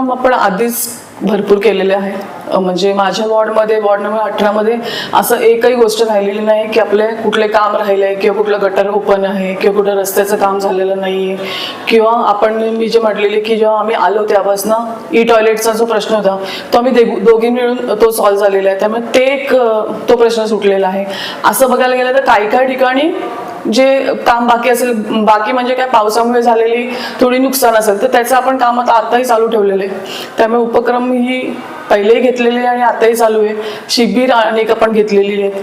उपक्रम आपण आधीच भरपूर केलेले आहे. म्हणजे माझ्या वॉर्डमध्ये वॉर्ड नंबर अठरामध्ये असं एकही गोष्ट राहिलेली नाही की आपले कुठले काम राहिले आहे किंवा कुठलं गटर ओपन आहे किंवा कुठं रस्त्याचं काम झालेलं नाही. आहे किंवा आपण मी जे म्हटलेले की जेव्हा आम्ही आलो त्यापासनं ई टॉयलेटचा जो प्रश्न होता तो आम्ही दोघी मिळून तो सॉल्व्ह झालेला आहे. त्यामुळे ते एक तो प्रश्न सुटलेला आहे. असं बघायला गेलं तर काही काही ठिकाणी जे काम बाकी असेल बाकी म्हणजे काय पावसामुळे झालेली थोडी नुकसान असेल तर त्याचं आपण काम आता आताही चालू ठेवलेलं आहे. त्यामुळे उपक्रम ही पहिलेही घेतलेले आहे आणि आताही चालू आहे. शिबिर अनेक आपण घेतलेली आहेत.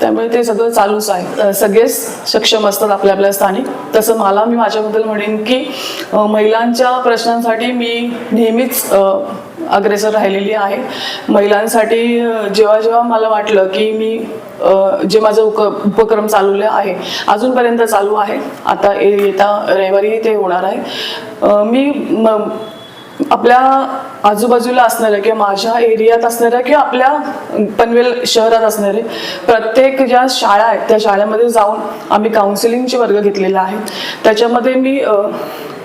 त्यामुळे ते सगळं चालूच आहे. सगळेच सक्षम असतात आपल्या आपल्या स्थानी तसं मला मी माझ्याबद्दल म्हणेन की महिलांच्या प्रश्नांसाठी मी नेहमीच अग्रेसर राहिलेली आहे. महिलांसाठी जेव्हा जेव्हा मला वाटलं की मी जे माझं उक उपक्रम चालवले आहे अजूनपर्यंत चालू आहे. आता ये- येता रविवारी ते होणार आहे. मी आपल्या आजूबाजूला असणाऱ्या किंवा माझ्या एरियात असणाऱ्या किंवा आपल्या पनवेल शहरात असणारे प्रत्येक ज्या शाळा आहेत त्या शाळेमध्ये जाऊन आम्ही काउन्सिलिंगचे वर्ग घेतलेले आहेत. त्याच्यामध्ये मी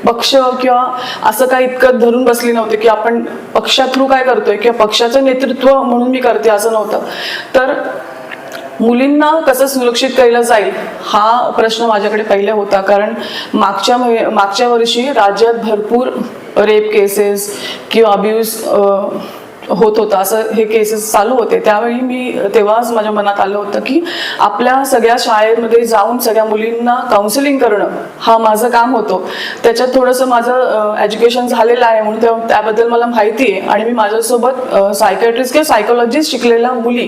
पक्ष किंवा असं काही इतकं धरून बसली नव्हते की आपण पक्षा थ्रू काय करतोय किंवा पक्षाचं नेतृत्व म्हणून मी करते असं नव्हतं. तर मुलींना कसं सुरक्षित केलं जाईल हा प्रश्न माझ्याकडे पहिले होता. कारण मागच्या मागच्या वर्षी राज्यात भरपूर रेप केसेस किंवा अब्यूज होत होता. असं हे केसेस चालू होते. त्यावेळी मी तेव्हाच माझ्या मनात आलं होतं की आपल्या सगळ्या शाळेमध्ये जाऊन सगळ्या मुलींना काउन्सिलिंग करणं हा माझं काम होतं. त्याच्यात थोडंसं माझं एज्युकेशन झालेलं आहे म्हणून त्याबद्दल मला माहिती आहे. आणि मी माझ्यासोबत सायकॅट्रिस्ट किंवा सायकोलॉजिस्ट शिकलेल्या मुली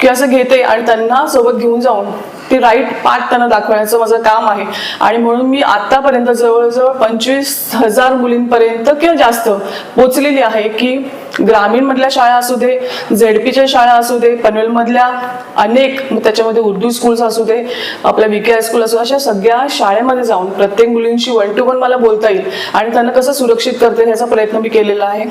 की असं घेते आणि त्यांना सोबत घेऊन जाऊन ते राईट पाठ त्यांना दाखवण्याचं माझं काम आहे. आणि म्हणून मी आतापर्यंत जवळजवळ पंचवीस हजार मुलींपर्यंत किंवा जास्त पोचलेली आहे की ग्रामीण मधल्या शाळा असू दे झेडपीच्या शाळा असू दे पनवेलमधल्या अनेक त्याच्यामध्ये उर्दू स्कूल्स असू दे आपल्या विके हायस्कूल असू दे, अशा सगळ्या शाळेमध्ये जाऊन प्रत्येक मुलींशी वन टू वन मला बोलता येईल. आणि त्यांना कसं सुरक्षित करता येईल ह्याचा प्रयत्न मी केलेला आहे.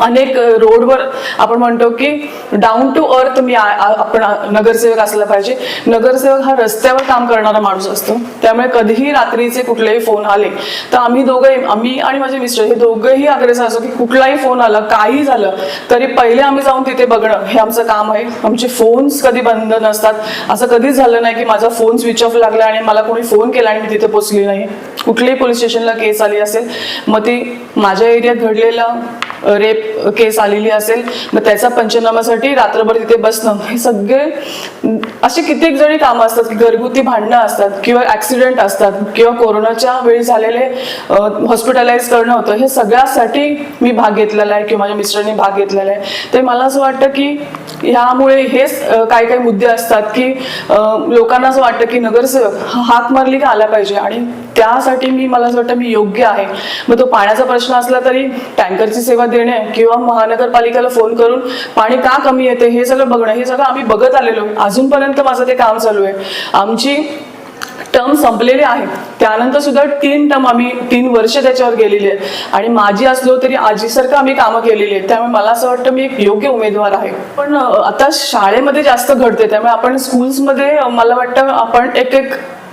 अनेक रोडवर आपण म्हणतो की डाऊन टू अर्थ मी आपण नगरसेवक असला पाहिजे. नगरसेवक हा रस्त्यावर काम करणारा माणूस असतो. त्यामुळे कधीही रात्रीचे कुठलेही फोन आले तर आम्ही दोघंही आम्ही आणि माझे मिस्टर हे दोघंही अग्रेसर असो की कुठलाही फोन आला काही झालं तरी पहिले आम्ही जाऊन तिथे बघणं हे आमचं काम आहे. आमचे फोन्स कधी बंद नसतात. असं कधीच झालं नाही की माझा फोन स्विच ऑफ लागला आणि मला कोणी फोन केला आणि मी तिथे पोचली नाही. कुठल्याही पोलीस स्टेशनला केस आली असेल मग ती माझ्या एरियात घडलेला रेप केस आलेली असेल मग त्याचा पंचनामासाठी रात्रभर तिथे बसणं हे सगळे असे कित्येक जणी कामं असतात की घरगुती भांडणं असतात किंवा ऍक्सिडेंट असतात किंवा कोरोनाच्या वेळी झालेले हॉस्पिटलाइज करणं होतं हे सगळ्यासाठी मी भाग घेतलेला आहे किंवा माझ्या मिस्टरनी भाग घेतलेला आहे. तर मला असं वाटतं की ह्यामुळे हेच काही काही मुद्दे असतात की लोकांना असं वाटतं की नगरसेवक हात मारली का आला पाहिजे आणि त्यासाठी मी मला असं वाटतं मी योग्य आहे. मग तो पाण्याचा प्रश्न असला तरी टँकरची सेवा देणे किंवा महानगरपालिकेला फोन करून पाणी का कमी येते हे सगळं बघणं हे सगळं आम्ही बघत आलेलो. अजूनपर्यंत माझं ते काम चालू आहे. आमची टर्म संपलेले आहेत त्यानंतर सुद्धा तीन टर्म आम्ही तीन वर्ष त्याच्यावर गेलेली आहेत. आणि माझी असलो तरी आजीसारखं आम्ही कामं केलेली आहेत. त्यामुळे मला असं वाटतं मी एक योग्य उमेदवार आहे. पण आता शाळेमध्ये जास्त घडते त्यामुळे आपण स्कूल्समध्ये मला वाटतं आपण एक एक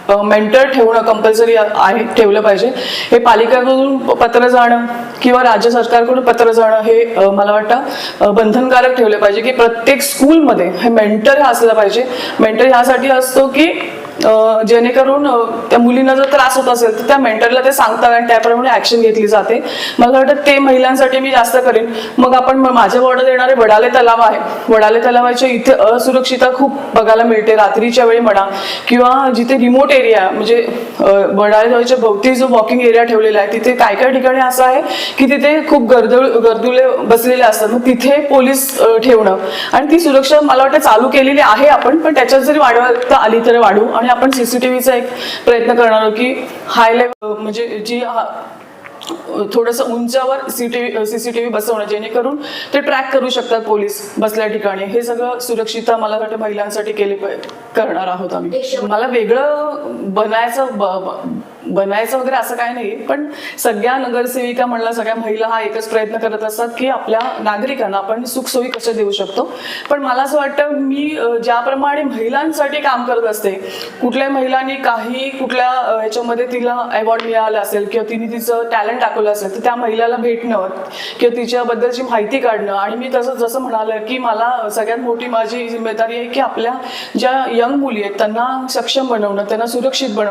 मेंटर ठेवणं कंपल्सरी आहे ठेवलं पाहिजे. हे पालिकेकडून पत्र जाणं किंवा राज्य सरकारकडून पत्र जाणं हे मला वाटतं बंधनकारक ठेवलं पाहिजे की प्रत्येक स्कूलमध्ये हे मेंटर हा असला पाहिजे. मेंटर ह्यासाठी असतो की जेणेकरून त्या मुलींना जर त्रास होत असेल तर त्या मेंटरला ते सांगतात आणि त्याप्रमाणे ऍक्शन घेतली जाते. मला वाटतं ते महिलांसाठी मी जास्त करेन. मग आपण माझ्या वॉर्डात येणारे वडाले तलाव आहे. वडाले तलावाच्या इथे असुरक्षितता खूप बघायला मिळते. रात्रीच्या वेळी म्हणा किंवा जिथे रिमोट एरिया म्हणजे वडाले तलावाच्या भोवती जो वॉकिंग एरिया ठेवलेला आहे तिथे काय काय ठिकाणी असं आहे की तिथे खूप गर्दळ गर्दुले बसलेले असतात. मग तिथे पोलीस ठेवणं. आणि ती सुरक्षा मला वाटतं चालू केलेली आहे आपण पण त्याच्यात जरी वाढवता आली तर वाढू. आणि आपण सीसीटीव्हीचा एक प्रयत्न करणार आहोत की हाय लेवल म्हणजे जी थोडंसं उंचावर सीटीव्ही सीसीटीव्ही बसवणं जेणेकरून ते ट्रॅक करू शकतात पोलीस बसल्या ठिकाणी. हे सगळं सुरक्षितता मला वाटतं महिलांसाठी केली करणार आहोत आम्ही. मला वेगळं बनायचं बनायचं वगैरे असं काय नाही. पण सगळ्या नगरसेविका म्हणला सगळ्या महिला हा एकच प्रयत्न करत असतात की आपल्या नागरिकांना आपण सुखसोयी कशा देऊ शकतो. पण मला असं वाटतं मी ज्याप्रमाणे महिलांसाठी काम करत असते कुठल्याही महिलांनी काही कुठल्या ह्याच्यामध्ये तिला अवॉर्ड मिळाला असेल किंवा तिने तिचं टॅलेंट दाखवलं असेल तर त्या महिलाला भेटणं किंवा तिच्याबद्दलची माहिती काढणं आणि मी तसं जसं म्हणालं की मला सगळ्यात मोठी माझी जिम्मेदारी आहे की आपल्या ज्या यंग मुली आहेत त्यांना सक्षम बनवणं त्यांना सुरक्षित बनवणं.